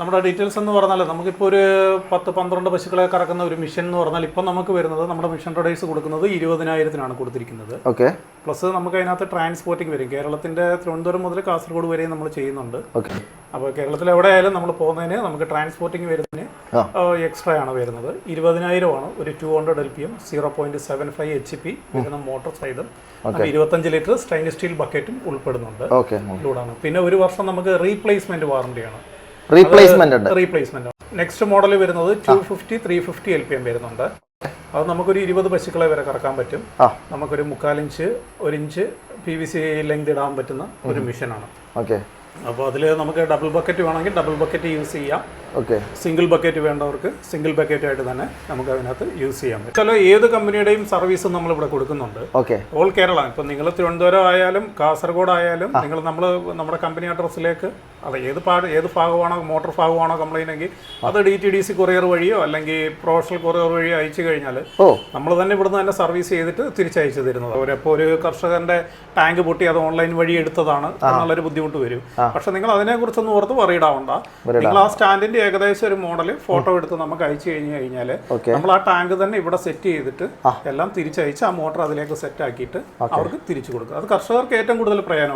നമ്മുടെ ഡീറ്റെയിൽസ് എന്ന് പറഞ്ഞാൽ നമുക്കിപ്പോൾ ഒരു പത്ത് പന്ത്രണ്ട് പശുക്കളെ കറക്കുന്ന ഒരു മിഷൻ എന്ന് പറഞ്ഞാൽ ഇപ്പം നമുക്ക് വരുന്നത് നമ്മുടെ മിഷൻ റൈഡേഴ്സ് കൊടുക്കുന്നത് ഇരുപതിനായിരത്തിനാണ് കൊടുത്തിരിക്കുന്നത്. ഓക്കെ പ്ലസ് നമുക്ക് അതിനകത്ത് ട്രാൻസ്പോർട്ടിംഗ് വരും. കേരളത്തിന്റെ തിരുവനന്തപുരം മുതൽ കാസർഗോഡ് വരെയും നമ്മൾ ചെയ്യുന്നുണ്ട്. ഓക്കെ അപ്പോൾ കേരളത്തിൽ എവിടെ ആയാലും നമ്മൾ പോകുന്നതിന് നമുക്ക് ട്രാൻസ്പോർട്ടിംഗ് വരുന്നതിന്. എക്സ്ട്രാ ആണ് വരുന്നത്. ഇരുപതിനായിരമാണ് ഒരു two hundred L P M zero point seven five H P വരുന്ന മോട്ടോർ സൈഡും ഇരുപത്തഞ്ച് ലിറ്റർ സ്റ്റൈൻലെസ് സ്റ്റീൽ ബക്കറ്റും ഉൾപ്പെടുന്നുണ്ട്. ഇൻക്ലൂഡാണ് പിന്നെ ഒരു വർഷം നമുക്ക് റീപ്ലേസ്മെന്റ് വാറണ്ടിയാണ് റീപ്ലേസ്മെന്റ് ഉണ്ട്. റീപ്ലേസ്മെന്റ് നെക്സ്റ്റ് മോഡൽ വരുന്നത് two fifty three fifty L P M വരുന്നുണ്ട്. അത് നമുക്കൊരു ഇരുപത് പശുക്കളെ വരെ കറക്കാൻ പറ്റും. നമുക്കൊരു മുക്കാലിഞ്ച് ഒരു inch P V C length ഇടാൻ പറ്റുന്ന ഒരു മെഷീനാണ് ഓക്കെ അപ്പോൾ അതിൽ നമുക്ക് ഡബിൾ ബക്കറ്റ് വേണമെങ്കിൽ ഡബിൾ ബക്കറ്റ് യൂസ് ചെയ്യാം. ഓക്കെ സിംഗിൾ ബക്കറ്റ് വേണ്ടവർക്ക് സിംഗിൾ ബക്കറ്റ് ആയിട്ട് തന്നെ നമുക്ക് അതിനകത്ത് യൂസ് ചെയ്യാൻ പറ്റും. ചില ഏത് കമ്പനിയുടെയും സർവീസ് നമ്മളിവിടെ കൊടുക്കുന്നുണ്ട്. ഓക്കെ ഓൾ കേരള ഇപ്പം നിങ്ങൾ തിരുവനന്തപുരം ആയാലും കാസർഗോഡ് ആയാലും നിങ്ങൾ നമ്മൾ നമ്മുടെ കമ്പനി അഡ്രസ്സിലേക്ക് അത് ഏത് പാട് ഏത് ഭാഗമാണോ മോട്ടോർ ഭാഗമാണോ കംപ്ലൈന്റ് എങ്കിൽ അത് D T D C courier വഴിയോ അല്ലെങ്കിൽ പ്രൊഫഷണൽ കൊറിയർ വഴിയോ അയച്ചു കഴിഞ്ഞാൽ നമ്മൾ തന്നെ ഇവിടുന്ന് തന്നെ സർവീസ് ചെയ്തിട്ട് തിരിച്ചയച്ചു തരുന്നത് അവരപ്പോൾ ഒരു കർഷകന്റെ ടാങ്ക് പൊട്ടി അത് ഓൺലൈൻ വഴി എടുത്തതാണ് എന്നുള്ളൊരു ബുദ്ധിമുട്ട് വരും. പക്ഷെ നിങ്ങൾ അതിനെക്കുറിച്ചൊന്നും ഓർത്ത് പറയിടാവണ്ട നിങ്ങൾ ആ സ്റ്റാൻഡിന്റെ ഏകദേശം ഒരു മോഡൽ ഫോട്ടോ എടുത്ത് നമുക്ക് അയച്ചു കഴിഞ്ഞു കഴിഞ്ഞാൽ നമ്മൾ ആ ടാങ്ക് തന്നെ ഇവിടെ സെറ്റ് ചെയ്തിട്ട് എല്ലാം തിരിച്ചയച്ച് ആ മോട്ടർ അതിലേക്ക് സെറ്റ് ആക്കിയിട്ട് അവർക്ക് തിരിച്ചു കൊടുക്കുക. അത് കർഷകർക്ക് ഏറ്റവും കൂടുതൽ പ്രയോജനം